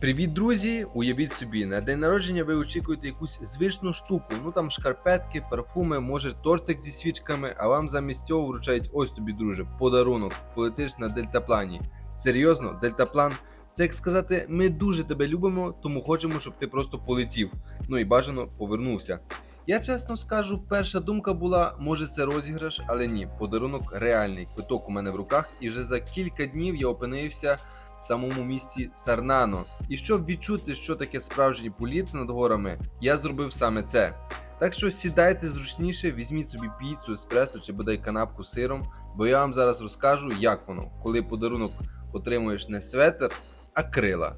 Привіт, друзі! Уявіть собі, на день народження ви очікуєте якусь звичну штуку, ну там шкарпетки, парфуми, може тортик зі свічками, а вам замість цього вручають ось тобі, друже, подарунок. Полетиш на дельтаплані. Серйозно, дельтаплан? Це як сказати, ми дуже тебе любимо, тому хочемо, щоб ти просто полетів. Ну і бажано повернувся. Я чесно скажу, перша думка була, може це розіграш, але ні, подарунок реальний. Квиток у мене в руках, і вже за кілька днів я опинився в самому місті Сарнано. І щоб відчути, що таке справжній політ над горами, я зробив саме це. Так що сідайте зручніше, візьміть собі піцу, еспресо чи бодай канапку з сиром, бо я вам зараз розкажу, як воно, коли подарунок отримуєш не светр, а крила.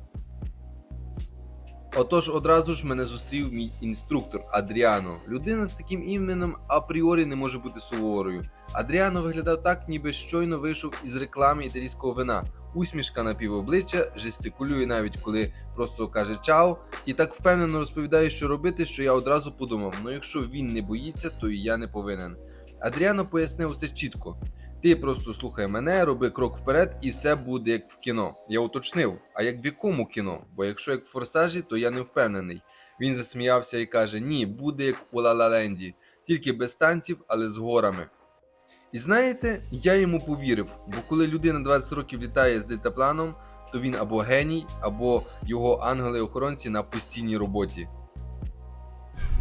Отож, одразу ж мене зустрів мій інструктор Адріано. Людина з таким іменем апріорі не може бути суворою. Адріано виглядав так, ніби щойно вийшов із реклами італійського вина. Усмішка на півобличчя, жестикулює навіть коли просто каже чао, і так впевнено розповідає, що робити, що я одразу подумав: ну якщо він не боїться, то і я не повинен. Адріано пояснив все чітко. Ти просто слухай мене, роби крок вперед, і все буде як в кіно. Я уточнив, а як в якому кіно? Бо якщо як в форсажі, то я не впевнений. Він засміявся і каже: Ні, буде як у Ла-Ла-Ленді, тільки без танців, але з горами. І знаєте, я йому повірив, бо коли людина 20 років літає з дельтапланом, то він або геній, або його ангели-охоронці на постійній роботі.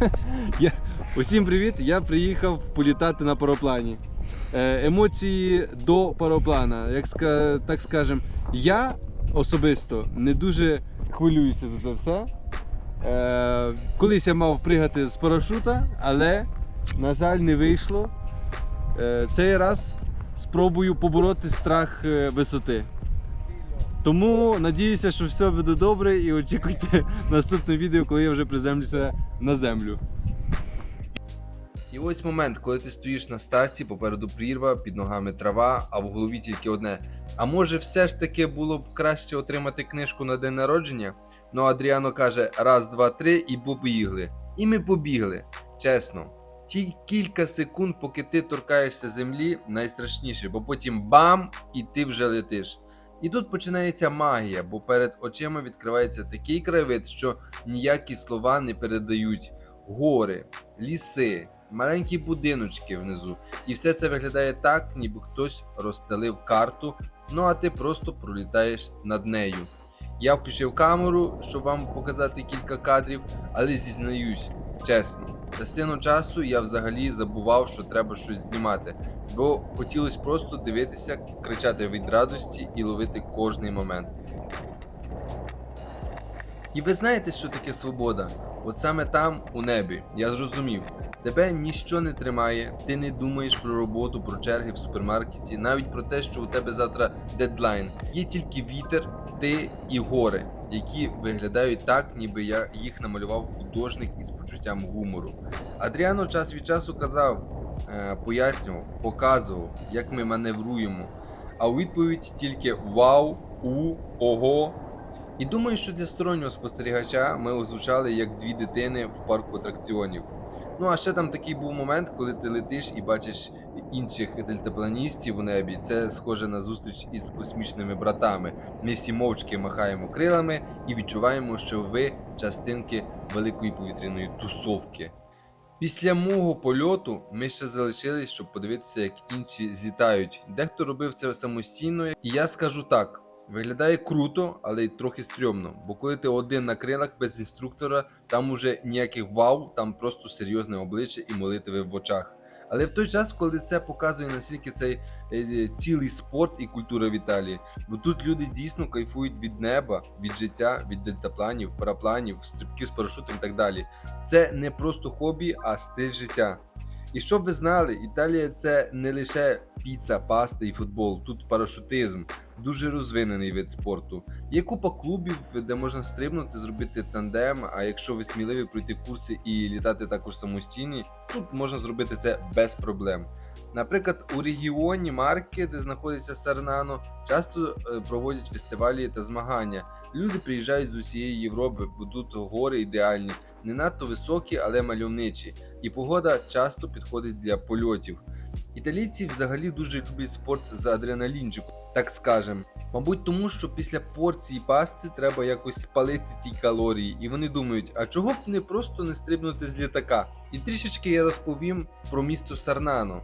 Усім привіт! Я приїхав політати на пароплані. Е, емоції до пароплана. Як ска- так скажем, я особисто не дуже хвилююся за це все. Е, колись я мав пригати з парашута, але, на жаль, не вийшло. Е, цей раз спробую побороти страх е, висоти. Тому надіюся, що все буде добре і очікуйте наступне відео, коли я вже приземлюся на землю. І ось момент, коли ти стоїш на старті, попереду прірва, під ногами трава, а в голові тільки одне. А може все ж таки було б краще отримати книжку на день народження? Ну Адріано каже раз, два, три і побігли. І ми побігли. Чесно. Ті кілька секунд, поки ти торкаєшся землі, найстрашніше, бо потім бам, і ти вже летиш. І тут починається магія, бо перед очима відкривається такий краєвид, що ніякі слова не передають. Гори, ліси, маленькі будиночки внизу. І все це виглядає так, ніби хтось розстелив карту, ну а ти просто пролітаєш над нею. Я включив камеру, щоб вам показати кілька кадрів, але зізнаюсь, чесно, частину часу я взагалі забував, що треба щось знімати, бо хотілося просто дивитися, кричати від радості і ловити кожний момент. І ви знаєте, що таке свобода? От саме там, у небі, я зрозумів. Тебе ніщо не тримає, ти не думаєш про роботу, про черги в супермаркеті, навіть про те, що у тебе завтра дедлайн. Є тільки вітер, ти і гори, які виглядають так, ніби я їх намалював художник із почуттям гумору. Адріано час від часу казав, е, пояснював, показував, як ми маневруємо. А у відповідь тільки вау, у, ого. І думаю, що для стороннього спостерігача ми озвучали як дві дитини в парку атракціонів. Ну а ще там такий був момент, коли ти летиш і бачиш інших дельтапланістів у небі. Це схоже на зустріч із космічними братами. Ми всі мовчки махаємо крилами і відчуваємо, що ви частинки великої повітряної тусовки. Після мого польоту ми ще залишились, щоб подивитися, як інші злітають. Дехто робив це самостійно, і я скажу так. Виглядає круто, але й трохи стрьомно, бо коли ти один на крилах без інструктора, там уже ніяких вау, там просто серйозне обличчя і молитви в очах. Але в той час, коли це показує наскільки цей е, цілий спорт і культура в Італії, бо тут люди дійсно кайфують від неба, від життя, від дельтапланів, парапланів, стрибків з парашутом і так далі. Це не просто хобі, а стиль життя. І щоб ви знали, Італія це не лише піца, паста і футбол, тут парашутизм, дуже розвинений вид спорту. Є купа клубів, де можна стрибнути, зробити тандем. А якщо ви сміливі пройти курси і літати також самостійні, тут можна зробити це без проблем. Наприклад, у регіоні Марки, де знаходиться Сарнано, часто е, проводять фестивалі та змагання. Люди приїжджають з усієї Європи, бо тут гори ідеальні, не надто високі, але мальовничі, і погода часто підходить для польотів. Італійці взагалі дуже люблять спорт з адреналінчиком, так скажем. Мабуть, тому що після порції пасти треба якось спалити ті калорії, і вони думають, а чого б не просто не стрибнути з літака? І трішечки я розповім про місто Сарнано.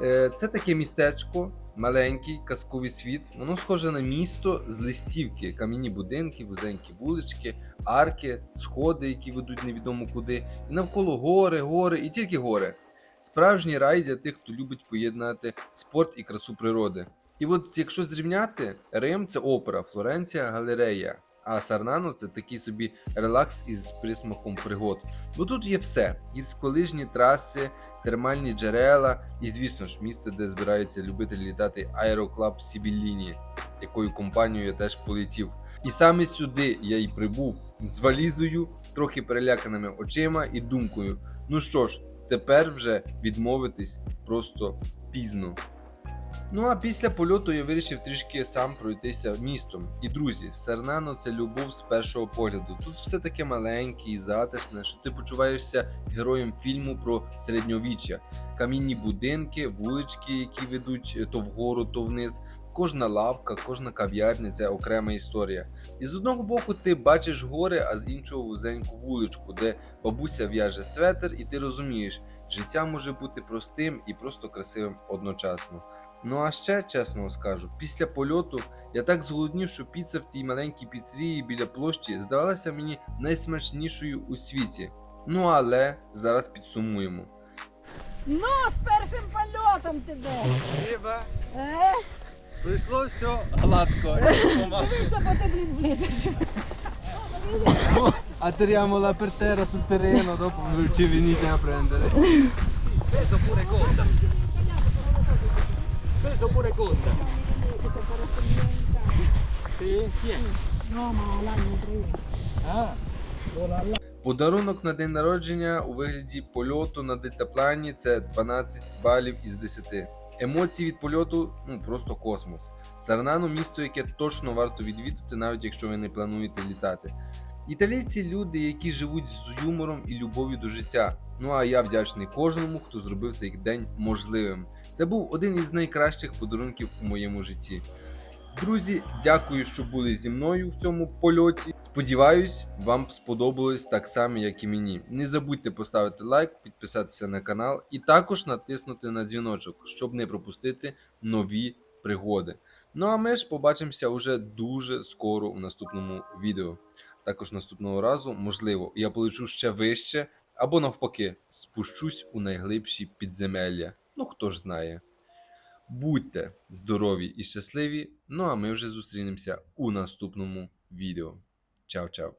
Е, Це таке містечко, маленький казковий світ. Воно схоже на місто з листівки, кам'яні будинки, вузенькі вулички, арки, сходи, які ведуть невідомо куди, і навколо гори, гори і тільки гори. Справжній рай для тих, хто любить поєднати спорт і красу природи. І от якщо зрівняти, Рим це опера, Флоренція галерея, а Сарнано це такий собі релакс із присмаком пригод. Бо тут є все: гірськолижні траси, термальні джерела і, звісно ж, місце, де збираються любителі літати Аероклаб Сібілліні, якою компанією я теж полетів. І саме сюди я й прибув з валізою, трохи переляканими очима і думкою. Ну що ж, тепер вже відмовитись просто пізно. Ну а після польоту я вирішив трішки сам пройтися містом. І друзі, Сарнано це любов з першого погляду. Тут все таке маленьке і затишне, що ти почуваєшся героєм фільму про середньовіччя. Камінні будинки, вулички, які ведуть е, то вгору, то вниз. Кожна лавка, кожна кав'ярня це окрема історія. І з одного боку ти бачиш гори, а з іншого вузеньку вуличку, де бабуся в'яже светр, і ти розумієш, життя може бути простим і просто красивим одночасно. Ну а ще чесно скажу, після польоту я так зголоднів, що піца в тій маленькій піцерії біля площі здавалася мені найсмачнішою у світі. Ну але зараз підсумуємо. Ну, з першим польотом тебе. Риба, Е, пройшло все гладко. дивися, бо ти блін влізеш. Atterriamo la per terra sul terreno, dopo ci venite a prendere. Pure conta. Peso pure conta. Подарунок на день народження у вигляді польоту на дельтаплані це 12 балів із 10. Емоції від польоту ну просто космос. Сарнано місто, яке точно варто відвідати, навіть якщо ви не плануєте літати. Італійці люди, які живуть з юмором і любов'ю до життя. Ну а я вдячний кожному, хто зробив цей день можливим. Це був один із найкращих подарунків у моєму житті. Друзі, дякую, що були зі мною в цьому польоті. Сподіваюсь, вам сподобалось так само, як і мені. Не забудьте поставити лайк, підписатися на канал і також натиснути на дзвіночок, щоб не пропустити нові пригоди. Ну а ми ж побачимося уже дуже скоро у наступному відео. Також наступного разу, можливо, я полечу ще вище, або навпаки, спущусь у найглибші підземелля. Ну хто ж знає. Будьте здорові і щасливі. Ну а ми вже зустрінемося у наступному відео. Чао-чао!